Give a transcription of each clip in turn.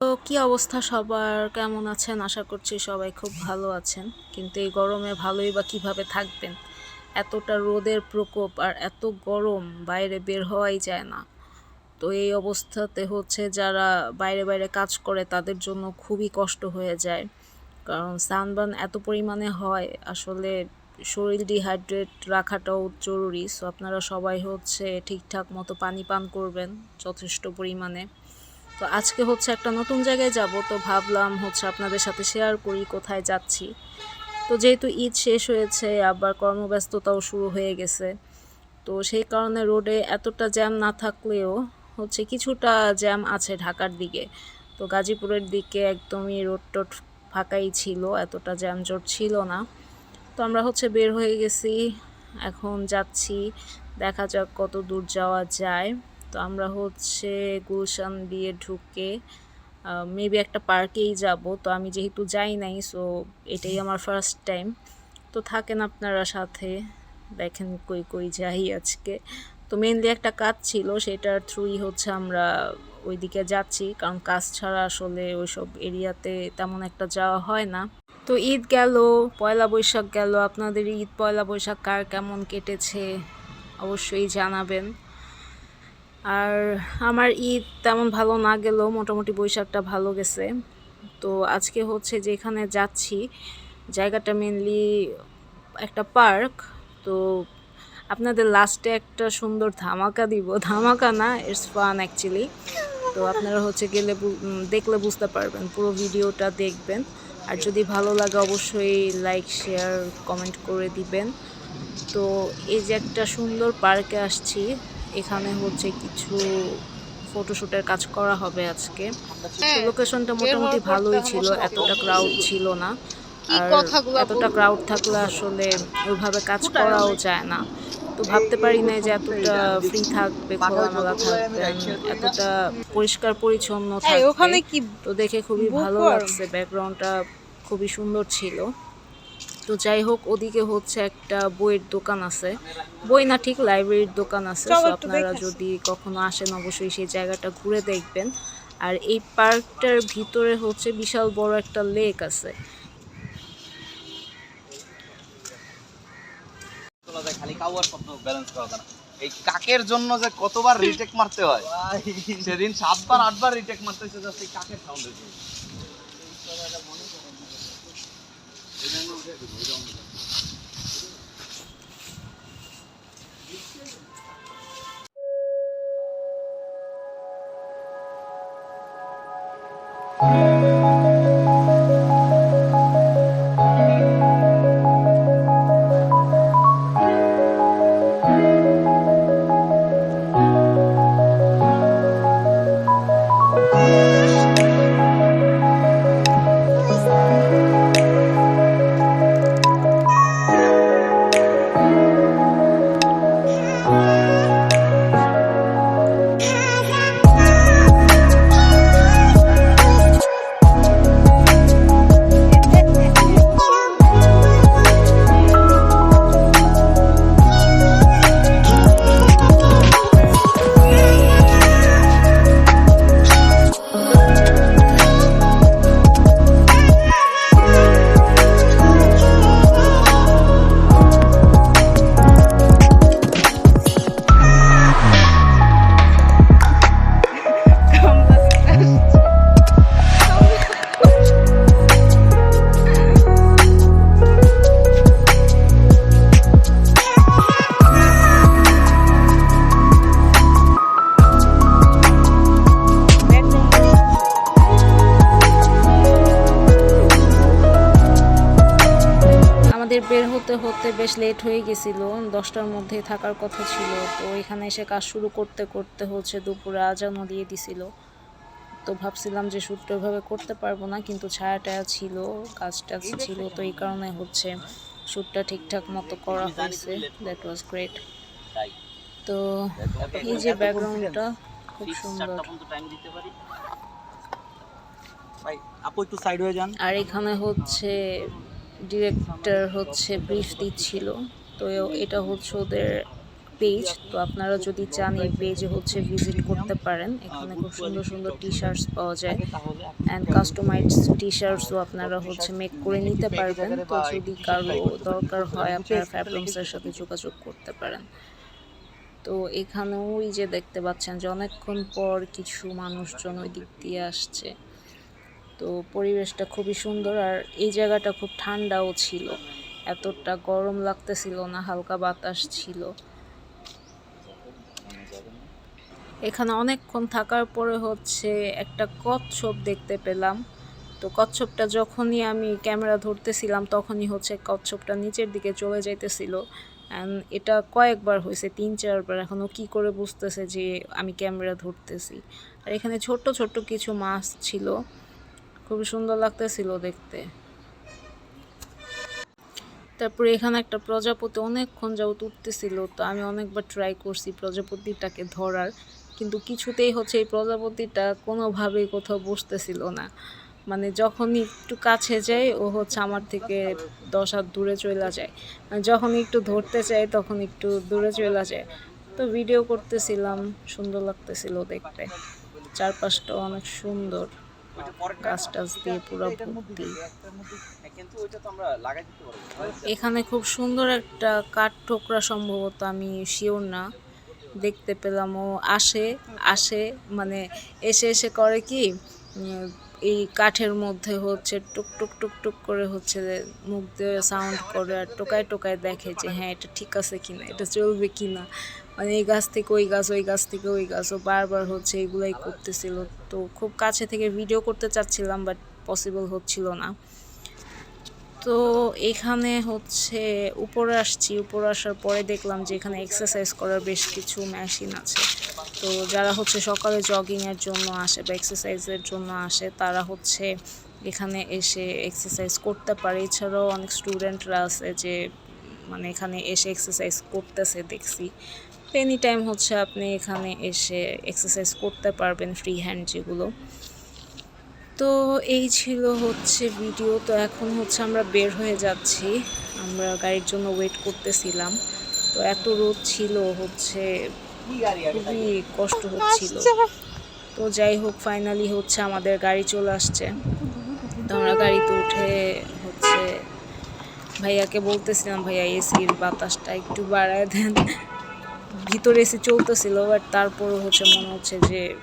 তো কি অবস্থা সবার? কেমন আছেন? আশা করছি সবাই খুব ভালো আছেন। কিন্তু এই গরমে ভালোই বা কীভাবে থাকবেন? এতটা রোদের প্রকোপ আর এত গরম, বাইরে বের হওয়াই যায় না। তো এই অবস্থাতে হচ্ছে যারা বাইরে বাইরে কাজ করে, তাদের জন্য খুবই কষ্ট হয়ে যায়। কারণ সানবার্ন এত পরিমাণে হয়, আসলে শরীর ডিহাইড্রেট রাখাটাও জরুরি। সো আপনারা সবাই হচ্ছে ঠিকঠাক মতো পানি পান করবেন, যথেষ্ট পরিমাণে। তো আজকে হচ্ছে একটা নতুন জায়গায় যাব, তো ভাবলাম হচ্ছে আপনাদের সাথে শেয়ার করি কোথায় যাচ্ছি। তো যেহেতু ঈদ শেষ হয়েছে, আবার কর্মব্যস্ততাও শুরু হয়ে গেছে, তো সেই কারণে রোডে এতটা জ্যাম না থাকলেও হচ্ছে কিছুটা জ্যাম আছে ঢাকার দিকে। তো গাজীপুরের দিকে একদমই রোড টোড ফাঁকাই ছিল, এতটা জ্যাম জট ছিল না। তো আমরা হচ্ছে বের হয়ে গেছি, এখন যাচ্ছি, দেখা যাক কত দূর যাওয়া যায়। তো আমরা হচ্ছে গুলশান দিয়ে ঢুকে মেবি একটা পার্কেই যাব। তো আমি যেহেতু যাই নাই সো এটাই আমার ফার্স্ট টাইম তো থাকেন আপনারা সাথে। দেখেন কই কই যাই আজকে। তো মেনলি একটা কাজ ছিল, সেটার থ্রুই হচ্ছে আমরা ওইদিকে যাচ্ছি। কারণ কাজ ছাড়া আসলে ওইসব এরিয়াতে তেমন একটা যাওয়া হয় না। তো ঈদ গেল, পয়লা বৈশাখ গেল। আপনাদের ঈদ, পয়লা বৈশাখ কার কেমন কেটেছে? অবশ্যই জানাবেন। আর আমার ঈদ তেমন ভালো না গেলেও মোটামুটি বৈশাখটা ভালো গেছে। তো আজকে হচ্ছে যেখানে যাচ্ছি, জায়গাটা মেনলি একটা পার্ক তো আপনাদের লাস্টে একটা সুন্দর ধামাকা দিব। ধামাকা না ইটস ফান অ্যাকচুয়ালি তো আপনারা হচ্ছে গেলে দেখলে বুঝতে পারবেন, পুরো ভিডিওটা দেখবেন। আর যদি ভালো লাগে অবশ্যই লাইক শেয়ার কমেন্ট করে দিবেন। তো এই যে একটা সুন্দর পার্কে আসছি এখানে হচ্ছে কিছু ফটোশুটের কাজ করা হবে আজকে। লোকেশনটা মোটামুটি ভালোই ছিল এতটা ক্রাউড ছিল। না। আর এতটা ক্রাউড থাকলে আসলে ওইভাবে কাজ করাও যায় না। তো ভাবতে পারি না যে এতটা ফ্রি থাকবে খোলামেলা থাকবেন এতটা পরিষ্কার পরিচ্ছন্ন এই, ওখানে থাকবে কি তো দেখে খুবই ভালো লাগছে ব্যাকগ্রাউন্ডটা খুবই সুন্দর ছিল। তো যাই হোক ওদিকে হচ্ছে একটা বইয়ের দোকান আছে। বই না ঠিক লাইব্রেরির দোকান আছে। তো আপনারা যদি কখনো আসেন অবশ্যই সেই জায়গাটা ঘুরে দেখবেন। আর এই পার্কটার ভিতরে হচ্ছে বিশাল বড় একটা লেক আছে। তোলা যায় খালি কাউয়ার শব্দ ব্যালেন্স করা যায় না। এই কাকের জন্য যে কতবার রিটেক মারতে হয় সেদিন সাতবার আটবার রিটেক মারতে হয়েছে জাস্ট এই কাকের সাউন্ডের জন্য। Yeah, but we. হতে হতে বেশ লেট হয়ে গেছিল। দশটার মধ্যে থাকার কথা ছিল। তো এখানে এসে কাজ শুরু করতে করতে হচ্ছে দুপুরে আজানও দিয়ে দিছিল। তো ভাবছিলাম যে শ্যুটটা ওইভাবে করতে পারব না কিন্তু ছায়া টায়া ছিল কাজ টাজ ছিল। তো এই কারণে হচ্ছে শ্যুটটা ঠিকঠাক মতো করা হয়েছে। দ্যাট ওয়াজ গ্রেট তো এই যে ব্যাকগ্রাউন্ডটা খুব সুন্দর। আর এখানে হচ্ছে ডিরেক্টর হচ্ছে ব্রিফ দিচ্ছিল। তো এটা হচ্ছে ওদের পেজ তো আপনারা যদি চান, এই পেজে হচ্ছে ভিজিট করতে পারেন। এখানে খুব সুন্দর সুন্দর টি শার্টস পাওয়া যায়। অ্যান্ড কাস্টমাইজ টি শার্টসও আপনারা হচ্ছে মেক করে নিতে পারবেন। তো যদি কারও দরকার হয়, আপনারা ফ্যাব্রমসের সাথে যোগাযোগ করতে পারেন। তো এখানেও ওই যে দেখতে পাচ্ছেন যে অনেকক্ষণ পর কিছু মানুষজন ওই দিক দিয়ে আসছে। তো পরিবেশটা খুবই সুন্দর আর এই জায়গাটা খুব ঠান্ডাও ছিল। এতটা গরম লাগতেছিল না, হালকা বাতাস ছিল। এখানে অনেকক্ষণ থাকার পরে হচ্ছে একটা কচ্ছপ দেখতে পেলাম। তো কচ্ছপটা যখনই আমি ক্যামেরা ধরতেছিলাম, তখনই হচ্ছে কচ্ছপটা নিচের দিকে চলে যাইতেছিল। অ্যান্ড এটা কয়েকবার হয়েছে, তিন, চারবার। এখনও কি করে বুঝতেছে যে আমি ক্যামেরা ধরতেছি। আর এখানে ছোট্ট ছোট্ট কিছু মাছ ছিল। খুবই সুন্দর লাগতেছিল দেখতে। তারপরে এখানে একটা প্রজাপতি অনেকক্ষণ যাবত উঠতেছিল, তো আমি অনেকবার ট্রাই করছি প্রজাপতিটাকে ধরার, কিন্তু কিছুতেই হচ্ছে এই প্রজাপতিটা কোনোভাবেই কোথাও বসতেছিল না। মানে যখনই একটু কাছে যাই ও হচ্ছে আমার থেকে দশ হাত দূরে চলে যায়। মানে যখন একটু ধরতে চাই তখন একটু দূরে চলে যায়। তো ভিডিও করতেছিলাম, সুন্দর লাগতেছিল দেখতে। চারপাশটা অনেক সুন্দর। গাছ টাছ দিয়ে পুরো ভর্তি। পারব। এখানে খুব সুন্দর একটা কাঠ ঠোকরা সম্ভবত আমি শিওর না। দেখতে পেলাম ও আসে আসে মানে এসে এসে করে কি এই কাঠের মধ্যে হচ্ছে টুক টুক টুক টুক করে হচ্ছে মুখ দিয়ে সাউন্ড করে আর টোকায় টোকায় দেখে যে হ্যাঁ এটা ঠিক আছে কিনা এটা চলবে কিনা। মানে এই গাছ থেকে, ওই গাছ ওই গাছ থেকে, ওই গাছ, ও বারবার হচ্ছে এগুলাই করতেছিল। তো খুব কাছে থেকে ভিডিও করতে চাচ্ছিলাম বাট পসিবল হচ্ছিল না। তো এখানে হচ্ছে উপরে আসছি। উপরে আসার পরে দেখলাম যে এখানে এক্সারসাইজ করার বেশ কিছু মেশিন আছে। তো যারা হচ্ছে সকালে জগিংয়ের জন্য আসে বা এক্সারসাইজের জন্য আসে, তারা হচ্ছে এখানে এসে এক্সারসাইজ করতে পারে। এছাড়াও অনেক স্টুডেন্টরা আছে যে মানে এখানে এসে এক্সারসাইজ করতেছে, দেখছি। এনি টাইম হচ্ছে আপনি এখানে এসে এক্সারসাইজ করতে পারবেন ফ্রি হ্যান্ড যেগুলো। তো এই ছিল হচ্ছে ভিডিও তো এখন হচ্ছে আমরা বের হয়ে যাচ্ছি। আমরা গাড়ির জন্য ওয়েট করতেছিলাম। তো এত রোদ ছিল হচ্ছে, খুবই কষ্ট হচ্ছিল। তো যাই হোক ফাইনালি হচ্ছে আমাদের গাড়ি চলে আসছে। তো আমরা গাড়িতে উঠে হচ্ছে ভাইয়াকে বলতেছিলাম, ভাইয়া এসির বাতাসটা একটু বাড়ায় দেন। ভিতরে এসে চলতেছিল বাট তারপরও হচ্ছে মনে হচ্ছে যে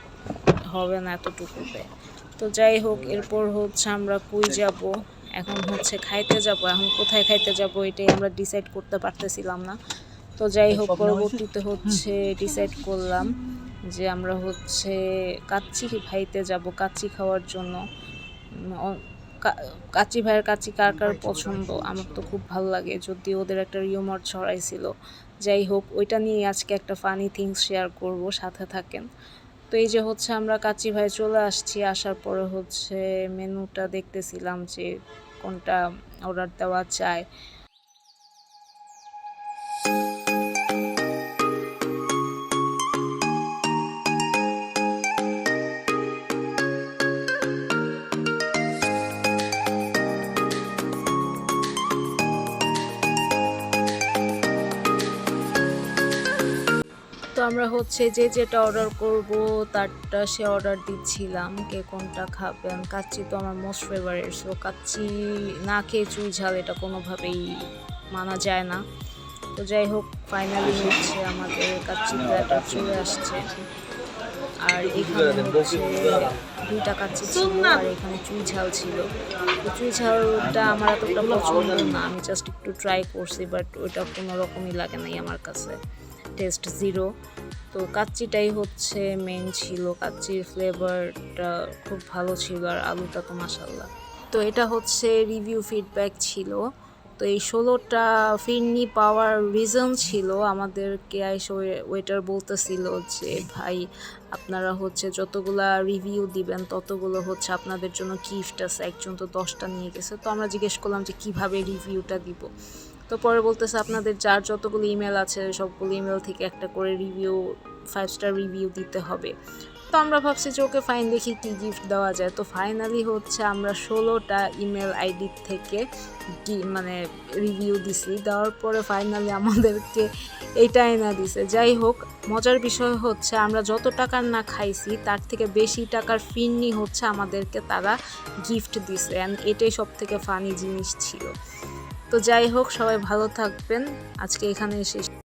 হবে না এতটুকুতে। তো যাই হোক এরপর হচ্ছে আমরা কই যাব? এখন হচ্ছে খাইতে যাব। এখন কোথায় খাইতে যাব? এটাই আমরা ডিসাইড করতে পারতেছিলাম না। তো যাই হোক পরবর্তীতে হচ্ছে ডিসাইড করলাম যে আমরা হচ্ছে কাচ্চি ভাইতে যাব কাচ্চি খাওয়ার জন্য। উম, অ- কা- কাচ্চি ভাইয়ের কাচ্চি কার কার পছন্দ? আমার তো খুব ভালো লাগে। যদি ওদের একটা রিউমার ছড়াইছিল যাই হোক, ওইটা নিয়ে আজকে একটা ফানি থিংস শেয়ার করব, সাথে থাকেন। তো এই যে হচ্ছে আমরা কাচি ভাই চলে আসছি, আসার পরে হচ্ছে মেনুটা দেখতেছিলাম যে কোনটা অর্ডার দেওয়া যায়। আমরা হচ্ছে যে যেটা অর্ডার করব, তারটা সে অর্ডার দিচ্ছিলাম। কে কোনটা খাবেন কাচ্চি তো আমার মোস্ট ফেভারিট সো কাচ্চি না খেয়ে চুই ঝাল এটা কোনোভাবেই মানা যায় না। তো যাই হোক ফাইনালি হচ্ছে আমাদের কাচ্চি প্ল্যাটার চলে আসছে। আর এখানে দুইটা কাচ্চি ছিল আর এখানে চুই ঝাল ছিল। তো চুই ঝালটা আমার এতটা পছন্দ না। আমি জাস্ট একটু ট্রাই করছি বাট ওইটা কোনো রকমই লাগে নাই আমার কাছে। Taste zero. তো কাচ্চিটাই হচ্ছে মেন ছিল। কাচ্চির ফ্লেভারটা খুব ভালো ছিল আর আলুটা তো মাসাল্লাহ তো এটা হচ্ছে রিভিউ ফিডব্যাক ছিল। তো এই ষোলোটা ফিরনি পাওয়ার রিজন ছিল। আমাদেরকে আইসে ওয়েটার বলতেছিল যে, ভাই, আপনারা হচ্ছে যতগুলা রিভিউ দিবেন, ততগুলো হচ্ছে আপনাদের জন্য গিফট আছে। একজন তো দশটা নিয়ে গেছে। তো আমরা জিজ্ঞেস করলাম যে, কীভাবে রিভিউটা দিব? তো পরে বলতেছে আপনাদের যার যতগুলো ইমেল আছে, সবগুলো ইমেল থেকে একটা করে রিভিউ ফাইভ স্টার রিভিউ দিতে হবে। তো আমরা ভাবছি যে ওকে ফাইন দেখি কি গিফট দেওয়া যায়। তো ফাইনালি হচ্ছে আমরা ষোলোটা ইমেল আইডি থেকে মানে রিভিউ দিছি। দেওয়ার পরে ফাইনালি আমাদেরকে এইটা এনে দিছে। যাই হোক, মজার বিষয় হচ্ছে আমরা যত টাকার না খাইছি, তার থেকে বেশি টাকার ফিরনি হচ্ছে আমাদেরকে তারা গিফট দিছে। অ্যান্ড এটাই সব থেকে ফানি জিনিস ছিল। তো যাই হোক সবাই ভালো থাকবেন। আজকে এখানে শেষ।